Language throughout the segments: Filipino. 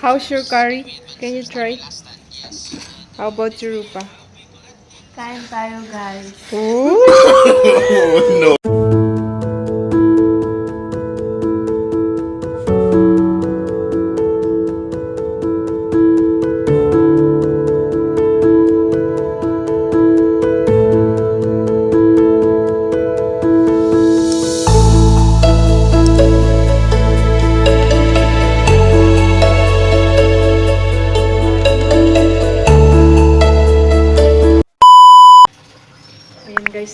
How's your curry? Can you try? How about your rupa? Kain tayo, guys. Ayan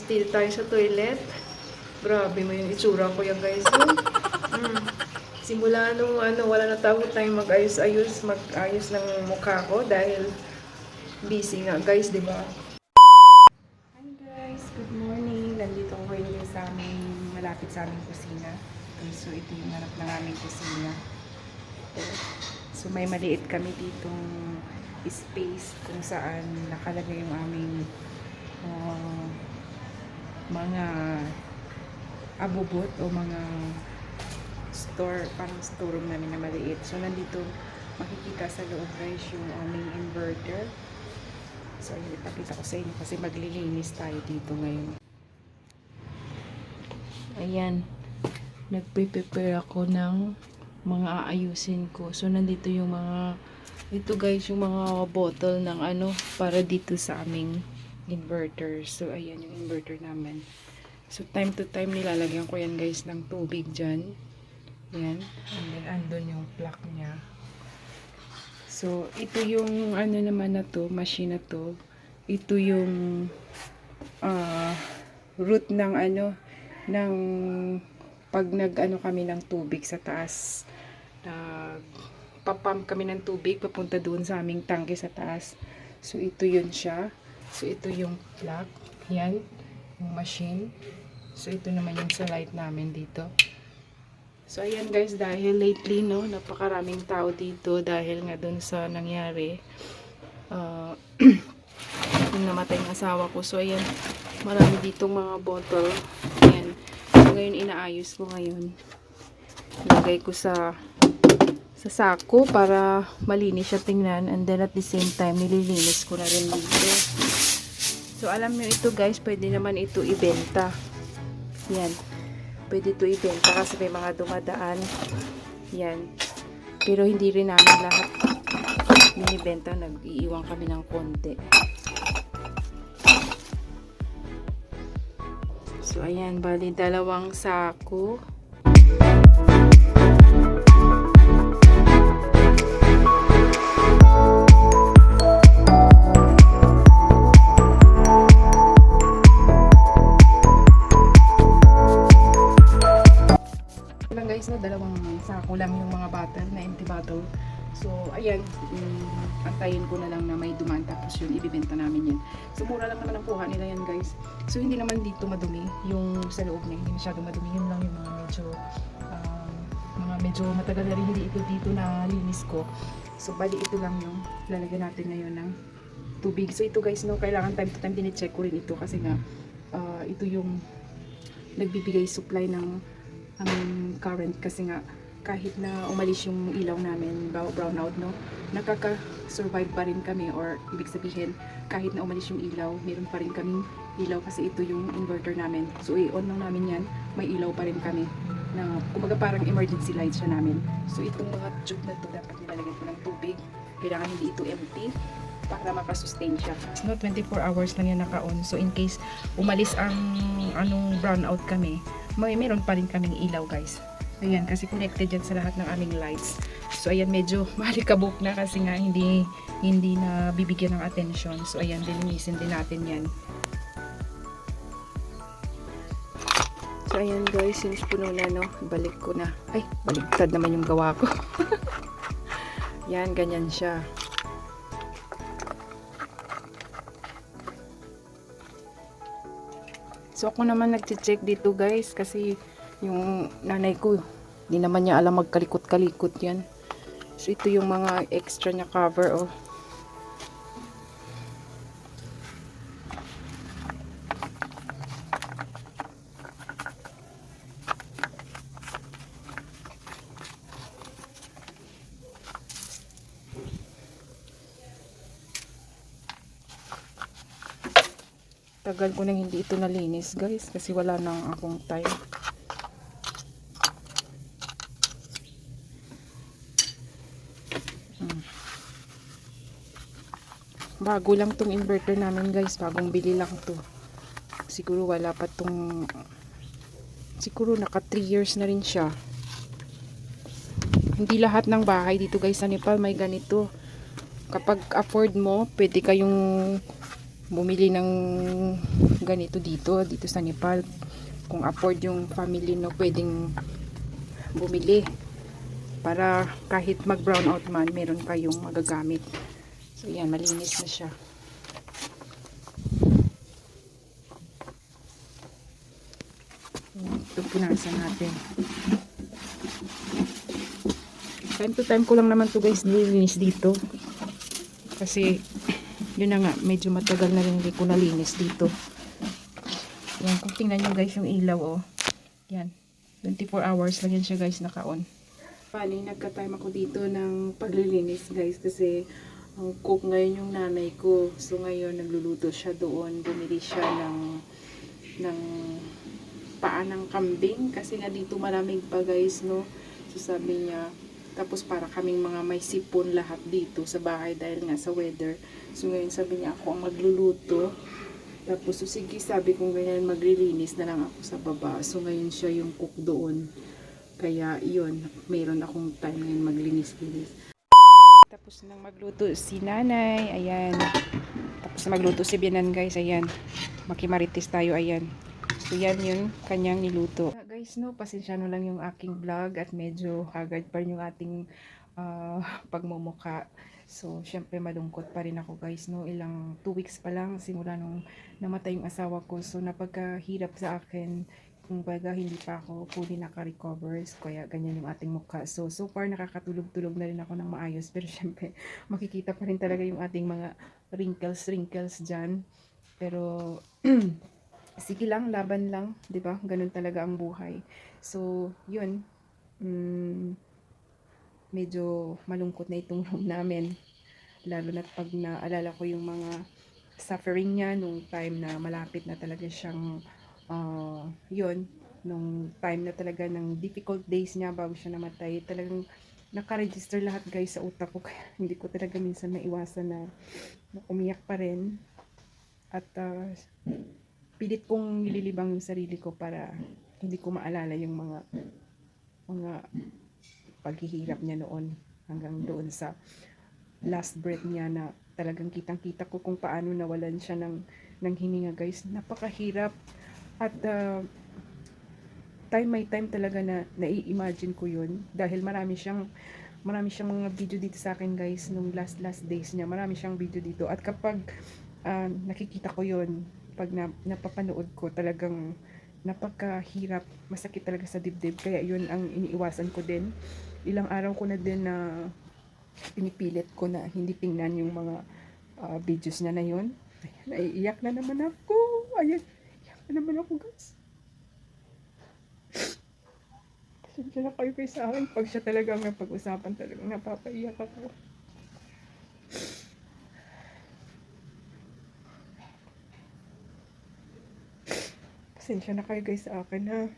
dito tayo sa toilet. Grabe mo yung itsura ko yan guys. Mm. Simula nung ano, wala na tawag tayong mag-ayos-ayos, mag-ayos ng mukha ko dahil busy nga guys, di ba? Hi guys, good morning. Nandito ko ngayon sa aming, malapit sa aming kusina. So ito yung harap ng aming kusina. So may maliit kami ditong space kung saan nakalagay yung aming uh, mga abubot o mga store, parang store room namin na maliit. So, nandito makikita sa loob guys yung aming inverter. So, yun, ipakita ko sa inyo kasi maglilinis tayo dito ngayon. Ayan. Nagpe-prepare ako ng mga aayusin ko. So, nandito yung mga ito guys, yung mga bottle ng ano para dito sa aming inverter. So, ayan yung inverter namin. So, time to time nilalagyan ko yan guys ng tubig dyan. Yan. And then, andun yung plug niya. So, ito yung ano naman na to, machine na to. Ito yung ah root ng ano, ng pag nag ano kami ng tubig sa taas. Nag papump kami ng tubig papunta doon sa aming tangke sa taas. So, ito yun siya. So, ito yung plug. Yan. Yung machine. So, ito naman yung sa light namin dito. So, ayan guys, dahil lately, no, napakaraming tao dito dahil nga dun sa nangyari. Uh, yung namatay ng asawa ko. So, ayan, marami ditong mga bottle. Ayan. So, ngayon, inaayos ko ngayon. Lagay ko sa sa sako para malinis siya tingnan and then at the same time nililinis ko na rin dito. So alam nyo ito guys, pwede naman ito ibenta. Yan. Pwede ito ibenta kasi may mga dumadaan. Yan. Pero hindi rin namin lahat binibenta. Nag-iiwan kami ng konti. So ayan, bali dalawang sako. lang dalawang sako lang yung mga bottle na empty bottle. So, ayan, mm, antayin ko na lang na may duman tapos yun, ibibenta namin yan. So, mura lang naman ang kuha nila yan guys. So, hindi naman dito madumi, yung sa loob niya, hindi masyado madumi. Yun lang yung mga medyo, um, mga medyo matagal na rin hindi ito dito na linis ko. So, bali ito lang yung lalagyan natin ngayon ng tubig. So, ito guys, no, kailangan time to time dinicheck ko rin ito kasi nga, ah, ito yung nagbibigay supply ng ang current kasi nga kahit na umalis yung ilaw namin brow- brown out no nakaka-survive pa rin kami or ibig sabihin kahit na umalis yung ilaw meron pa rin kaming ilaw kasi ito yung inverter namin so i-on lang namin yan may ilaw pa rin kami na kumaga parang emergency light siya namin so itong mga tube na to dapat nilalagyan ko ng tubig kailangan hindi ito empty para makasustain siya. Not 24 hours lang yan naka-on. So, in case umalis ang anong brownout kami, may meron pa rin kaming ilaw, guys. Ayan, kasi connected yan sa lahat ng aming lights. So, ayan, medyo malikabok na kasi nga hindi, hindi na bibigyan ng attention. So, ayan, dilinisin din natin yan. So, ayan guys, sinis puno na, no? Balik ko na. Ay, baligtad naman yung gawa ko. yan, ganyan siya. So ako naman nagche-check dito guys kasi yung nanay ko hindi naman niya alam magkalikot-kalikot yan. So ito yung mga extra niya cover oh. Tagal ko nang hindi ito nalinis guys kasi wala nang akong time. Mm. Bago lang tong inverter namin guys. Bagong bili lang to. Siguro wala pa tong siguro naka 3 years na rin siya. Hindi lahat ng bahay dito guys sa Nepal may ganito. Kapag afford mo, pwede kayong bumili ng ganito dito, dito sa Nepal. Kung afford yung family no, pwedeng bumili. Para kahit mag brown out man, meron kayong magagamit. So yan, malinis na siya. Ito punasan natin. Time to time ko lang naman to guys nililinis dito. Kasi yun na nga, medyo matagal na rin hindi ko nalinis dito. Yan, kung tingnan nyo guys yung ilaw oh. Yan, 24 hours lang yan siya guys naka-on. Bali, nagka-time ako dito ng paglilinis guys kasi ang cook ngayon yung nanay ko. So ngayon nagluluto siya doon. Bumili siya ng ng paa ng kambing kasi nga dito maraming pa guys no. So sabi niya tapos para kaming mga may sipon lahat dito sa bahay dahil nga sa weather. So ngayon sabi niya ako ang magluluto. Tapos so sige sabi ko ganyan maglilinis na lang ako sa baba. So ngayon siya yung cook doon. Kaya yun, mayroon akong time ngayon maglinis-linis. Tapos nang magluto si nanay, ayan. Tapos na magluto si Bianan guys, ayan. Makimarites tayo, ayan. So yan yun, kanyang niluto. Guys, no, pasensya no lang yung aking vlog at medyo hagad pa rin yung ating ah, pagmumuka. So, syempre malungkot pa rin ako guys, no. Ilang 2 weeks pa lang simula nung namatay yung asawa ko. So, napagkahirap sa akin kung baga hindi pa ako fully naka-recover kaya ganyan yung ating mukha. So, so far nakakatulog-tulog na rin ako ng maayos pero syempre makikita pa rin talaga yung ating mga wrinkles-wrinkles dyan. Pero sige lang, laban lang, 'di ba? Ganun talaga ang buhay. So, 'yun. Mm, medyo malungkot na itong room namin. Lalo na pag naalala ko yung mga suffering niya nung time na malapit na talaga siyang uh, 'yun, nung time na talaga ng difficult days niya bago siya namatay. Talagang naka-register lahat guys sa utak ko kaya hindi ko talaga minsan maiwasan na, na umiyak pa rin. At uh, pilit kong nililibang yung sarili ko para hindi ko maalala yung mga mga paghihirap niya noon hanggang doon sa last breath niya na talagang kitang-kita ko kung paano nawalan siya ng ng hininga guys. Napakahirap. At uh, time may time talaga na nai-imagine ko yun dahil marami siyang marami siyang mga video dito sa akin guys nung last last days niya. Marami siyang video dito. At kapag uh, nakikita ko yun pag na, napapanood ko talagang napakahirap masakit talaga sa dibdib. Kaya yun ang iniiwasan ko din. Ilang araw ko na din na pinipilit ko na hindi tingnan yung mga uh, videos niya na yun. Ayan, naiiyak na naman ako. Ayan iyak na naman ako guys. Pasensya na kayo kayo sa akin. Pag siya talaga ang pag-usapan talagang napapaiyak ako Pasensya na kayo guys sa akin ha.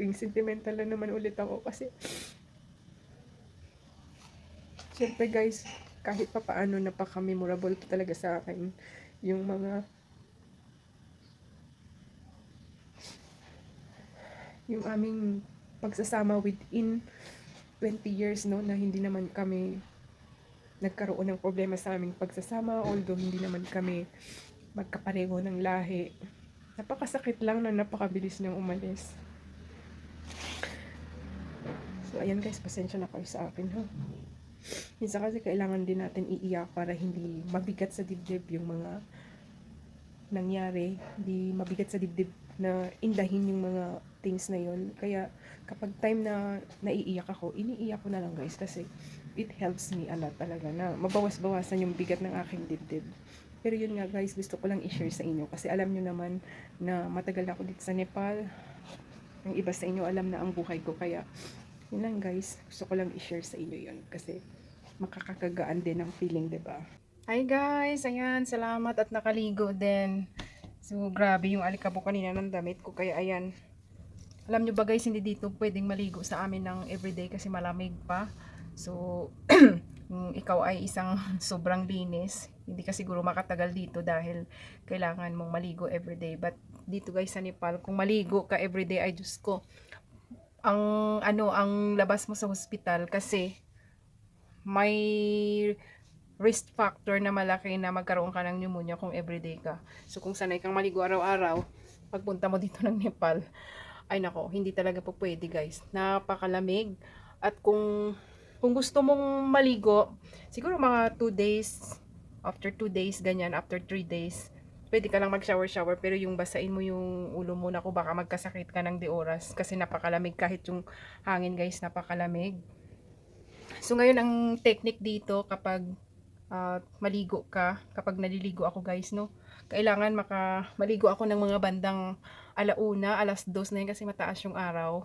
Yung sentimental na naman ulit ako kasi Siyempre guys, kahit pa paano napaka-memorable pa talaga sa akin yung mga yung aming pagsasama within 20 years no na hindi naman kami nagkaroon ng problema sa aming pagsasama although hindi naman kami magkapareho ng lahi napakasakit lang na napakabilis niyang umalis. So ayan guys pasensya na kayo sa akin ha? Minsan kasi kailangan din natin iiyak para hindi mabigat sa dibdib yung mga nangyari. Hindi mabigat sa dibdib na indahin yung mga things na yun. Kaya kapag time na naiiyak ako iniiyak ko na lang guys kasi it helps me a lot talaga na mabawas-bawasan yung bigat ng aking dibdib. Pero yun nga guys, gusto ko lang i-share sa inyo kasi alam nyo naman na matagal na ako dito sa Nepal. Ang iba sa inyo alam na ang buhay ko kaya yun lang guys, gusto ko lang i-share sa inyo yun kasi makakakagaan din ang feeling, ba? Hi guys, ayan, salamat at nakaligo din. So, grabe yung alikabok kanina ng damit ko. Kaya, ayan. Alam nyo ba guys, hindi dito pwedeng maligo sa amin ng everyday kasi malamig pa. So, ikaw ay isang sobrang linis, hindi ka siguro makatagal dito dahil kailangan mong maligo everyday. But dito guys sa Nepal, kung maligo ka everyday, ay Diyos ko, ang ano, ang labas mo sa hospital kasi may risk factor na malaki na magkaroon ka ng pneumonia kung everyday ka. So kung sanay kang maligo araw-araw, pagpunta mo dito ng Nepal, ay nako, hindi talaga po pwede guys. Napakalamig. At kung kung gusto mong maligo, siguro mga 2 days, after 2 days, ganyan, after 3 days, pwede ka lang mag-shower-shower, pero yung basain mo yung ulo mo na baka magkasakit ka ng di oras kasi napakalamig kahit yung hangin guys, napakalamig. So ngayon ang technique dito kapag ah, maligo ka, kapag naliligo ako guys, no, kailangan maka maligo ako ng mga bandang alauna, alas 2 na yun kasi mataas yung araw.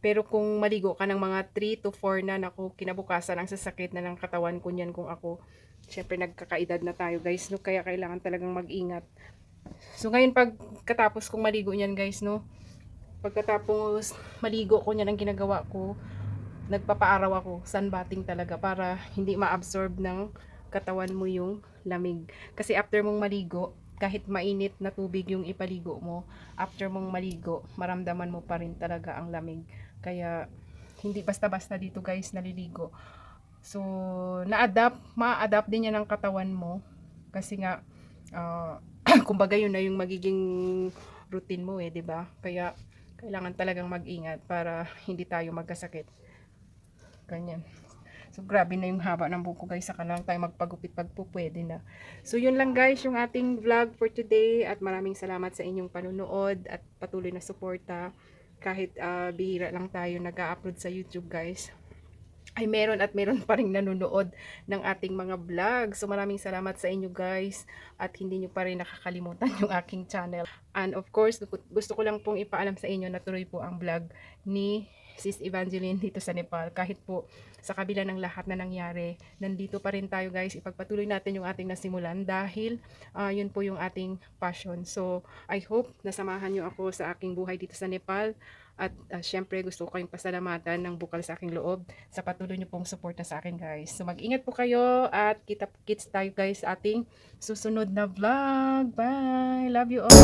Pero kung maligo ka ng mga 3 to 4 na, naku, kinabukasan ang sasakit na ng katawan ko niyan kung ako. Siyempre nagkakaedad na tayo guys, no, kaya kailangan talagang mag-ingat. So ngayon pag katapos kong maligo niyan guys, no, pagkatapos maligo ko niyan ang ginagawa ko, nagpapaaraw ako, sunbathing talaga para hindi ma-absorb ng katawan mo yung lamig. Kasi after mong maligo, kahit mainit na tubig yung ipaligo mo, after mong maligo, maramdaman mo pa rin talaga ang lamig. Kaya, hindi basta-basta dito guys naliligo. So, na-adapt, ma-adapt din yan ng katawan mo. Kasi nga, ah, kumbaga yun na yung magiging routine mo eh, 'di ba? Kaya, kailangan talagang mag-ingat para hindi tayo magkasakit. Ganyan. So, grabe na yung haba ng buko guys. Saka lang tayo magpagupit pag po pwede na. So, yun lang guys yung ating vlog for today. At maraming salamat sa inyong panunood at patuloy na suporta. Kahit ah, bihira lang tayo nag-upload sa YouTube guys ay meron at meron pa rin nanonood ng ating mga vlog. So maraming salamat sa inyo guys at hindi nyo pa rin nakakalimutan yung aking channel. And of course, gu- gusto ko lang pong ipaalam sa inyo na tuloy po ang vlog ni Sis Evangeline dito sa Nepal. Kahit po sa kabila ng lahat na nangyari, nandito pa rin tayo guys. Ipagpatuloy natin yung ating nasimulan dahil ah, yun po yung ating passion. So I hope nasamahan nyo ako sa aking buhay dito sa Nepal. At ah, syempre gusto ko kayong pasalamatan ng bukal sa aking loob sa patuloy niyo pong suporta sa akin guys. So mag-ingat po kayo at kita-kits tayo guys sa ating susunod na vlog. Bye! Love you all!